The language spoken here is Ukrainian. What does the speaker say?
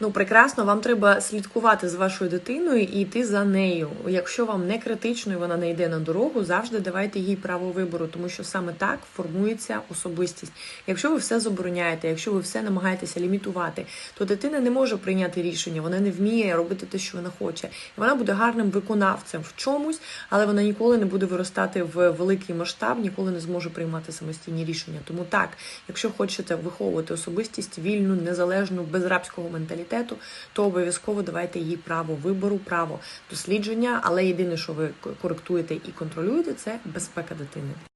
Ну, прекрасно, вам треба слідкувати з вашою дитиною і йти за нею. Якщо вам не критично і вона не йде на дорогу, завжди давайте їй право вибору, тому що саме так формується особистість. Якщо ви все забороняєте, якщо ви все намагаєтеся лімітувати, то дитина не може прийняти рішення, вона не вміє робити те, що вона хоче. Вона буде гарним виконавцем в чомусь, але вона ніколи не буде виростати в великий масштаб, ніколи не зможе приймати самостійні рішення. Тому так, якщо хочете виховувати особистість вільну, незалежну, без рабського менталітету, то обов'язково давайте їй право вибору, право дослідження. Але єдине, що ви коректуєте і контролюєте, це безпека дитини.